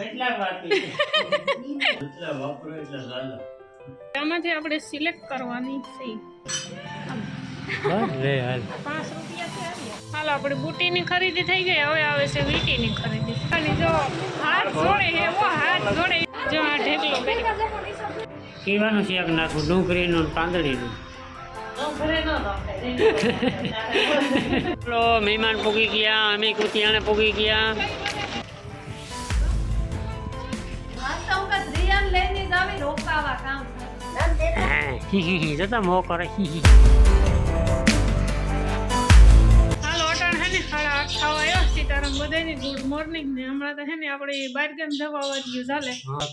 કેટલા વાપી એટલા વાપરો એટલા ઝાલા આમાંથી આપણે સિલેક્ટ કરવાની છે. લે હાલ. પાંચ રૂપિયા છે હાલો આપણે બુટીની ખરીદી થઈ ગઈ. હવે આવે છે વીટીની ખરીદી. અને જો હાથ જોડે એવો હાથ જોડે જો આ ઢેકલો કર્યો. કીવાનું શાક નાખું ડુંગળીનું પાંદડીનું. મહેમાન પૂગી ગયા અમે કુતિયાને પૂગી ગયા. હા, હી હી હી જતા મો કરે હી હી હાલો અટાણ હે ને? સાડા આઠ થવા આવ્યો સીતારામ બધાની ગુડ મોર્નિંગ ને હમણાં તો હે ને આપણે બહાર ગામ જવા વાગ્યું ચાલે હા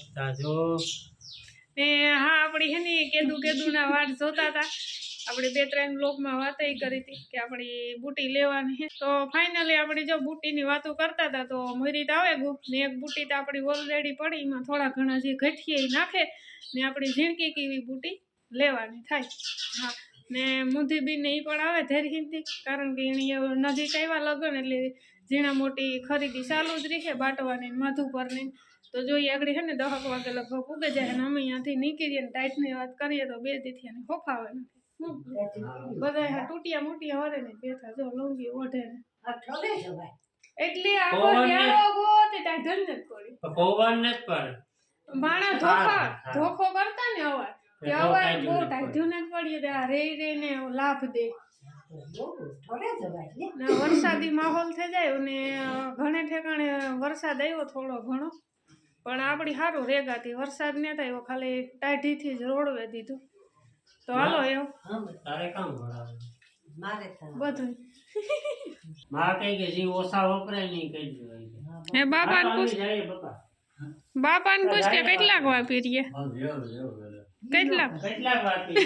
ને હા આપણી હે ને કેદુ કેદુના વાટ જોતા હતા. આપણે બે ત્રણ બ્લોગમાં વાત કરી હતી કે આપણી બુટી લેવાની તો ફાઇનલી આપણે જો બુટીની વાતો કરતા હતા તો મરીત આવે ગુ ને એક બુટી તો આપણી ઓલરેડી પડી, એમાં થોડા ઘણા જે ઘટીએ નાખે ને આપણી ઝીણકી કેવી બુટી લેવાની થાય. હા, ને મુધી એ પણ આવે ધેરહીનથી કારણ કે એની નજીક આવ્યા લગન એટલે ઝીણા મોટી ખરીદી ચાલુ જ રહે બાટવાની માધુપરની તો જોઈએ આગળ છે ને દહક વાગે લગભગ ઉગે જાય અને અમે અહીંયાથી નીકળીએ ને ટાઈટની વાત કરીએ તો બે દીથી અને ખોફાવે નથી. બધા હા તૂટિયા મૂટિયા વરે ને બેઠા જો લોંગી ઓઢે ને. એટલે આખો ન્યારો ગોતે ત્યાં ઝંઝટ કરી પવન ને જ પણ માણા ધોખા ધોખો કરતા ને અવાજ. કે અવાજ બહુ ટાઢ્યું ને પડીએ તે આ રે રે ને લાભ દે. ને વરસાદી માહોલ થઈ જાય અને ઘણે ઠેકાણે વરસાદ આવ્યો થોડો ઘણો. પણ આપણી સારું રેગાતી વરસાદ ને થાય ખાલી ટાઢીથી જ રોડવે દીધું. તો હાલો એવું તારે કામ ભરાવે બધું માં કઈ કે જે ઓછા વપરાય નહીં કઈ દેવાય હે બાપાને પૂછ જાય બાપા બાપાને પૂછ કે કેટલાક વાપી રહીએ કેટલાક કેટલા વાપી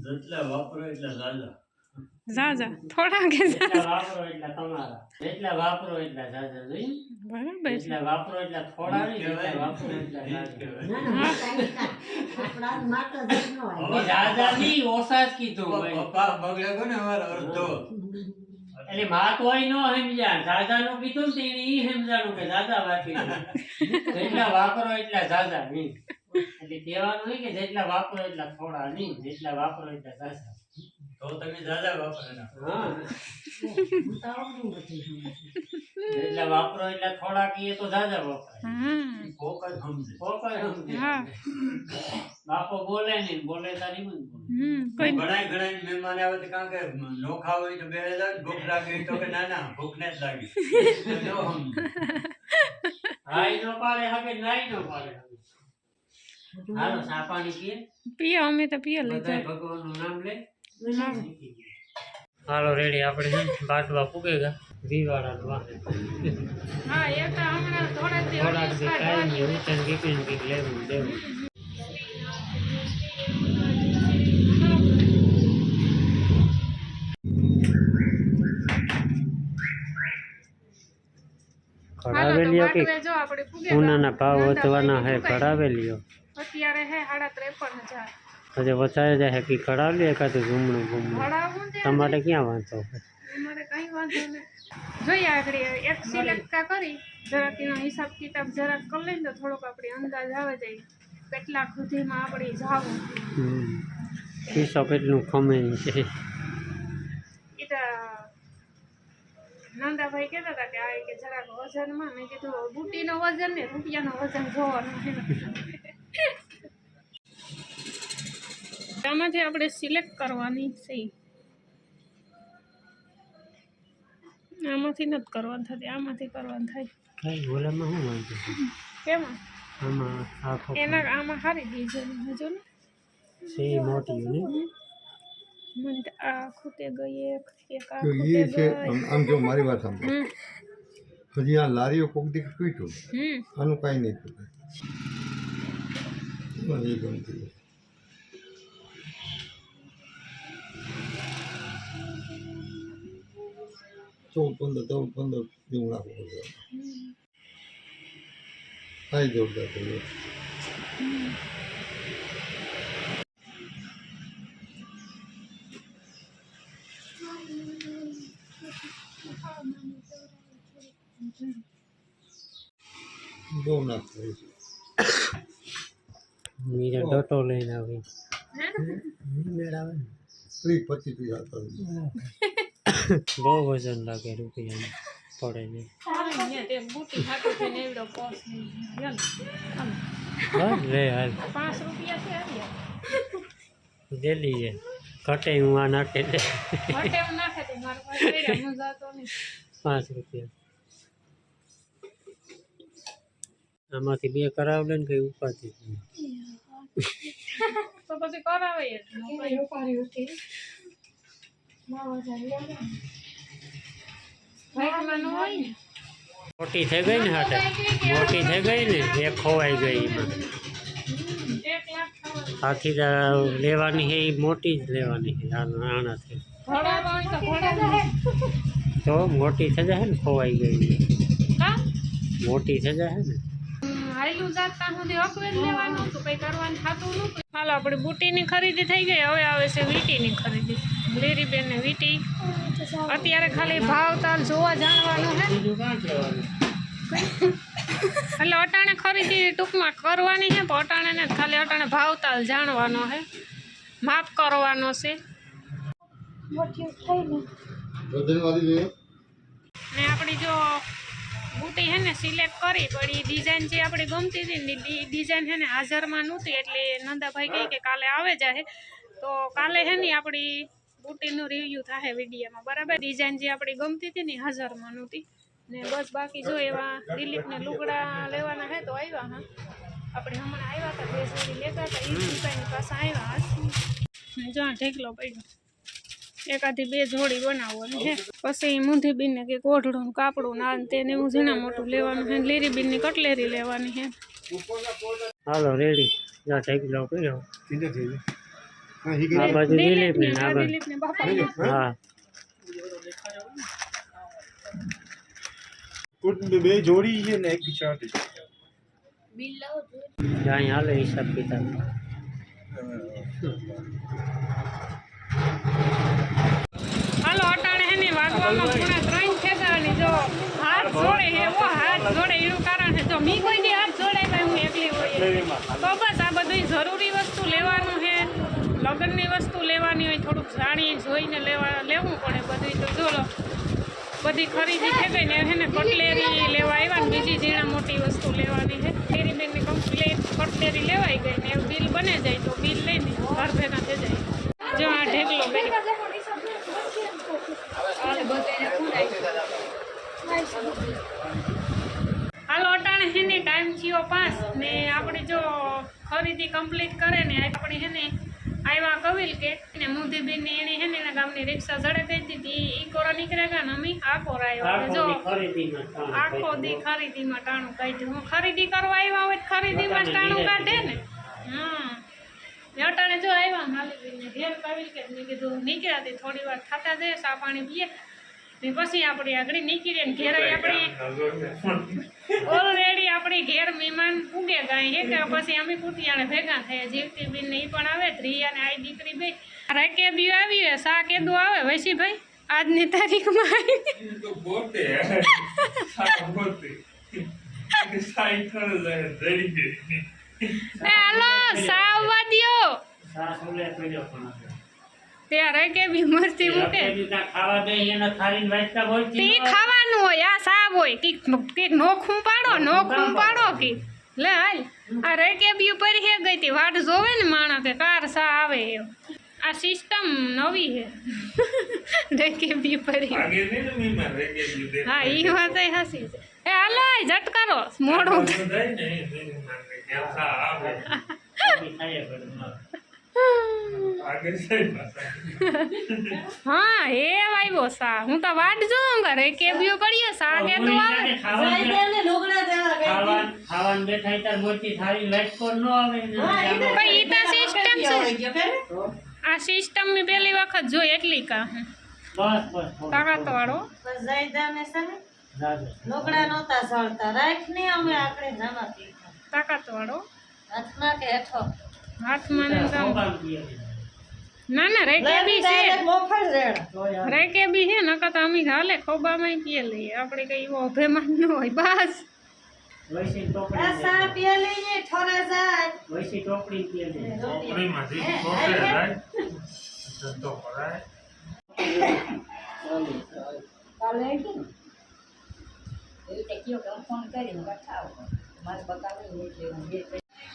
જેટલા વાપરો એટલા ઝાઝા જા જા. થોડા કે જા. વાપરો એટલા તમારા. જેટલા વાપરો એટલા ઝાઝા જોઈ. બરાબર છે. વાપરો એટલા થોડા નહીં જેટલા વાપરો એટલા હવે ઝાઝા નહીં ઓછા જ કીધું હોય. એટલે માં તો નો સમજ્યા ઝાઝા નું કીધું ને તો એને ઈ સમજાણું કે ઝાઝા વાપી. જેટલા વાપરો એટલા ઝાઝા નહીં એટલે કહેવાનું હોય કે જેટલા વાપરો એટલા થોડા નહીં જેટલા વાપરો એટલા ઝાઝા હા જેટલા વાપરો એટલા થોડા કહીએ તો ઝાઝા વપરાય હમ કોઈ સમજે. હા બાપો બોલે નહીં બોલે તારી મન બોલે હમ કોઈ ઘણા ઘણા મહેમાન આવે તો કારણ કે નોખા હોય તો બે જાય ભૂખ લાગી તો કે ના ના ભૂખ ને જ લાગી તો જો સમજે. હાઈ નો પાડે હવે નાઈ નો પાડે હવે. હાલો ચા પાણી પીએ પીએ અમે તો પીએ બધાય લીધા ભગવાનનું નામ લે હાલો રેડી આપણે છે બાટવા પૂગે ગયા. દીવાળા વાહે. હા એ તો હમણાં થોડા થોડાક દિવસ દી નહીં રૂચન કીપીને કંઈક લેવું દેવું. કઢાવેલીઓ કે ઉનાના ભાવ વધવાના હે કઢાવેલીઓ અત્યારે હે સાડા ત્રેપન હજાર. હજે વધારે જાય કે કઢાવી એકાદું ઘૂમણું ઘૂમણું ભણાવવું છે તમારે ક્યાં વાંધો હોય અમારે કઈ વાંધો નહીં જોઈએ આગળ એક સિલેક્ટ કા કરી જરાક એનો હિસાબ કિતાબ જરાક કરી લઈને તો થોડોક આપણે અંદાજ આવે જાય કેટલા સુધીમાં આપણે જાવું હમ. પીસો કેટલું ખમે છે એ તો નંદાભાઈ કહેતા હતા કે આ કે જરાક વજનમાં મેં કીધું બુટીનો વજન ને રૂપિયાનો વજન જોવાનું આમાંથી આપણે સિલેક્ટ કરવાની છે આમાંથી નથી કરવાનું થતી આમાંથી કરવાનું થાય કઈ ઓલામાં શું વાંધો છે? કેમાં આમાં આખો એના આમાં સારી ડિઝાઇન હજુ ને છે મોટી ને મને તો આ ખૂટે ગઈ એક એક આ તો ખૂટે એ છે ગઈ આમ આમ જો મારી વાત સાંભળો હમ હજી આ લારીઓ કોક દી તૂટ્યું હમ આનું કાંઈ નહીં તૂટે મને એ ગમતું ચૌદ પંદર ચૌદ પંદર જેવું નાખવું પડે કાંઈ જોરદાર થયું બહુ નાખ થાય. ડોટો લઈને આવી. ત્રીસ પચીસ પીસ આવતા બહુ વજન લાગે રૂપિયાનું પડે ને ચાલે ને તે બુટી હાટું થઈને એવડો પોસ નહીં. લ્યો ને. આમ. બસ લે હાલ પાંચ રૂપિયા છે આવ્યા ડેલી છે ઘટે હું આ નાખે દે વટે એમ નાખે તે મારા પાસે પડ્યા, હું જાતો નહીં પાંચ રૂપિયા આમાંથી બે કરાવ લે ને કઈ ઉપાધિ તો પછી કરાવે જ ન. બાઈકમાં ન હોય ને મોટી થઈ ગઈ ને હાટે મોટી થઈ ગઈ ને એ ખોવાઈ ગઈ એમાં એક લાખ થવા આથી જ આ લેવાની છે એ મોટી જ લેવાની છે આ આનાથી ભણાવવા હોય તો ભણાવે. તો મોટી થઈ જાય ને ખોવાઈ ગઈ કાં? મોટી થઈ જાય ને હમ, હાયલું જાત ત્યાં સુધી હકવે જ લેવાનું હતું કંઈ કરવાનું થતું નહોતું હાલો આપણી બુટીની ખરીદી થઈ ગઈ હવે આવે છે વીટીની ખરીદી લીરીબેન ને વીટી. અત્યારે ખાલી ભાવ તાલ જોવા જાણવાનું હે. એટલે અટાણે ખરીદી ટૂંકમાં કરવાની છે પણ અટાણે ને ખાલી અટાણે ભાવતાલ જાણવાનો છે માફ કરવાનો છે. ને આપણી જો બુટી છે ને સિલેક્ટ કરી, પણ એ ડિઝાઇન જે આપણી ગમતી હતી ને ડિઝાઇન છે ને હાજરમાં નહોતી, એટલે નંદાભાઈ કહે કે કાલે આવે જાય તો કાલે છે ને આપણી બુટીનું રિવ્યૂ થાય વિડીયોમાં બરાબર ડિઝાઇન જે આપણી ગમતી હતી ને એ હાજરમાં નહોતી ને બસ બાકી જો એવા દિલીપને લુગડા લેવાના છે તો આવ્યા હા આપણે હમણાં આવ્યા હતા બે જોડી લેતા હતા એ દુકાની પાસે આવ્યા ને જો આ ઢેકલો પડ્યો એકાદી બે જોડી બનાવવાની છે પછી મૂંધી બીનને કે કોઢડું ને કાપડું ને આ ને તેને એવું ઝીણા મોટું લેવાનું છે લીરી બીનની કટલેરી લેવાની છે હાલો રેડી જા ઢેકલો કર્યો સીધે થઈ જાય હા હી આ બાજુ દિલીપ ને આ બાજુ દિલીપને બાપા હા કુટુંબ બે જોડી છે ને એક શર્ટ છે અહીં હાલે હિસાબ કિતાબ હાલો અટાણે હે ને વાગવામાં પૂણા ત્રણ ખેદાની જો હાથ જોડે હે ઓ હાથ જોડે એનું કારણ છે જો મી કોઈ દી હાથ જોડે તો હું એકલી હોય તો બસ આ બધી જરૂરી વસ્તુ લેવાનું છે લગ્નની વસ્તુ લેવાની હોય થોડુંક જાણી જોઈને લેવા લેવું પડે બધું તો જો લો બધી ખરીદી થઈ ગઈ ને હે ને કટલેરી લેવા આવ્યા ને બીજી ઝીણા મોટી વસ્તુ લેવાની છે તેરી બેનની કમ્પ્લીટ કટલેરી લેવાઈ ગઈ ને એવું બિલ બને જાય તો બિલ લઈને ઘર ભેગા થઈ જાય જો આ ઢેકલો બેન હાલો અટાણે છે ને ટાઈમ થયો પાંચ ને આપણે જો ખરીદી કમ્પ્લીટ કરે ને આપણે છે ને આવ્યા કવિલ કે ને મુધીબેનની એની હેને ને એના ગામની રિક્ષા જડે ગઈ હતી ઈ કોરા નીકળ્યા ગયા ને અમે? આ કોરા આવ્યા જો. આખો દી ખરીદીમાં ટાણું કાઢ્યું. હું ખરીદી કરવા આવ્યા હોય ખરીદીમાં ટાણું કાઢે ને. હા. અટાણે જો આવ્યા માલિકને ઘેર કાવી કે મેં કીધું નીકળ્યા હતી થોડી વાર ખાતા દે સા પાણી પીએ. ને પછી આપણે આગળ નીકળીએ ને ઘેર આપણે ઓલરેડી આપણી ઘેર મહેમાન ઉગે ગાય હે કે પછી અમે કુટિયાને ભેગા થયા. જીવતી બેન ને પણ આવે ત્રી ને આ દીકરી બે. રાકે બી આવી હે સા કેદું આવે વૈશીભાઈ? આજની તારીખમાં આવી. તો પોતે સારા સાઈ થર રેડી. ગઈ એ હાલો સા આવવા દ્યો સાસ ઓલે પડ્યો ત્યાં રાકે મરતી મૂકે તે ખાવાનું હોય આ સાબ હોય. કીક કીક નોખું પાડો નોખું પાડો કે. લે હાલ. આ રેકેબી ઉપર હે ગઈ તી વાટ જોવે ને માણસ કે કાર સા આવે એમ આ સિસ્ટમ નવી હે. રેકેબી ઉપર હે. ઈ વાત હસી એ હાલો એ ઝટ કરો. મોડું થાય. થાય ને મી માં કેસા આવે થાય ઘરમાં. આગે સાઈ પાસા હા એ આવ્યો સા હું તો વાટ જોઉં કે રેકેબીઓ પડીએ સા કે તું આવે ખાવાનું ખાવાનું ખાવાનું બેઠા ત્યારે મોટી થાળી લાઈટ પર ન આવે ને પણ ઈ તો સિસ્ટમ છે તો આ સિસ્ટમ મેં પહેલી વખત જોઈ એટલી કા બસ બસ તાકાત વાળો દાદા લુગડા નહોતા સળતા રાખ ને અમે આપણે નાના પીતા તાકાત વાળો હાથમાં કે હેઠો હાથમાં ને તો ખોબામ પીએ. ના ના રેકે બી છે Direct મોફત રેડા રેકે બી છે નકર તો અમે હાલે ખોબામાં પીએ લઈએ આપણે કઈ એવો અભિમાન ન હોય બસ વૈસી આ ટોપડી સા પીએ લઈએ થોડા જાય વૈસી ટોપડી પીએ લે. ચોકડીમાંથી ચોકે જાય ધંધો કરાય કાલે આવી ને એવી રીતે કયો કે હું ફોન કરીને કથા આવો મારે બતાવી એટલે હું બે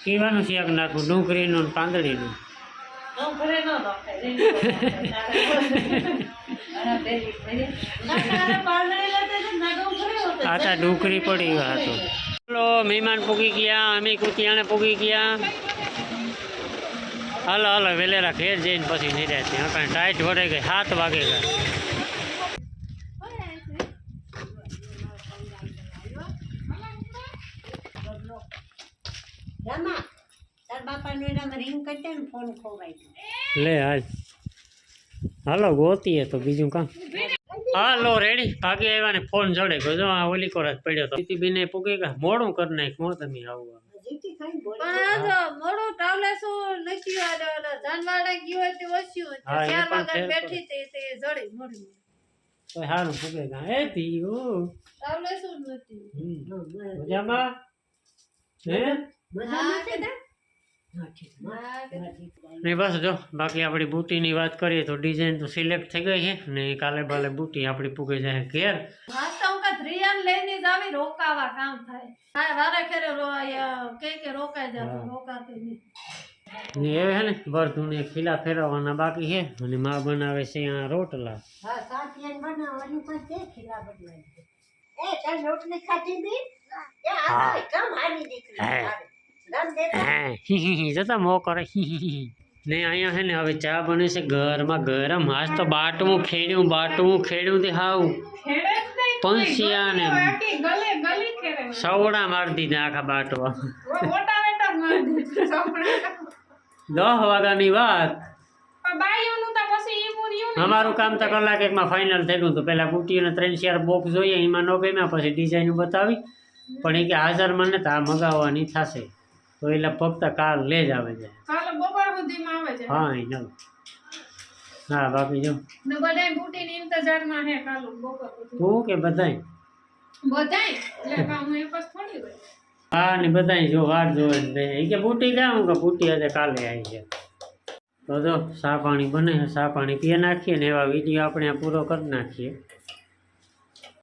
કીવાનું શાક નાખું ડુંગળીનું ને પાંદડીનું આ તા ડુંગળી પડી હતો. ચલો મહેમાન પૂગી ગયા અમે કુતિયાણે પૂગી ગયા. હાલો હાલો વેલેરા ઘેર જઈને પછી નિર્યા ત્યાં કારણ ટાઈટ વડે ગઈ સાત વાગે ગયા તાર રિંગ કરતા ને ફોન ખોવાય લે હાલ. હાલો ગોતીએ તો બીજું કામ. હાલો રેડી ભાગી આવ્યા ને ફોન જડે. ગયો જો આ ઓલી કોરા પડ્યો તો. જીતી બીને પૂકી ગયા મોડું કરી નાખ મો તમે આવું મોડું ટાવલે શું જાનવાડે ગયું તે બેઠી તે તે જડી મોડી. તો એ ધીયું ટાવલે શું નથી. મજામાં? હે? હા કે ના? ને બસ જો બાકી આપણી બુટીની વાત કરીએ તો ડિઝાઇન તો સિલેક્ટ થઈ ગઈ છે ને કાલે બાલે બુટી આપણી પૂગે જાય ઘેર હા તો હું કાં રિયાન લઈને જ આવી રોકાવા કામ થાય હા વારે ખેરે રો કે કે રોકાઈ જાતો હા. રોકાતી નહીં ને એ હે ને વર્ધુને ખીલા ફેરવવાના બાકી છે અને માં બનાવે છે આ રોટલા હા સાતિયાન બનાવવાનું પણ તે ખીલા બદલાય છે એ તાર રોટલી ખાધી બી એ આ કમ હારી દીકરી હે. હે, હી હી હી જતા મો કરે હી હી હી. ને અહીંયા છે ને હવે ચા બને છે ઘરમાં ગરમ આજ તો બાટવું ખેડ્યું બાટવું ખેડ્યું તે હાવ ખેડે જ નહીં કોઈ. પંસિયા ને આખી ગલે ગલી ખેડે સવડા મારી દીધા આખા બાટવા. દસ વાગ્યાની વાત. અમારું કામ તો કલાક એકમાં ફાઇનલ થઈ ગયું પહેલાં અને ત્રણ ચાર બોક્સ જોઈએ એમાં ન ગમ્યા પછી ડિઝાઇન બતાવી પણ એ કે હાજર મને તો આ મગાવવાની થશે તો એટલે ફક્ત કાલ લે જ આવે છે કાલે બપોર સુધીમાં આવે છે હા એ જો. હા બાકી જો. બધાય બુટીની ઇંતજારમાં હે કાલુ બપોર સુધી. તું કે બધાય? બધાય? એટલે કાં હું એક જ થોડી હોય. હા ને બધાય જો વાર જોવે ને એ કે બુટી ક્યાં? કે બુટી આજે કાલે આવી છે. તો જો ચા પાણી બને ચા પાણી પીએ નાખીએ ને એવા વીડિયો આપણે પૂરો કરી નાખીએ.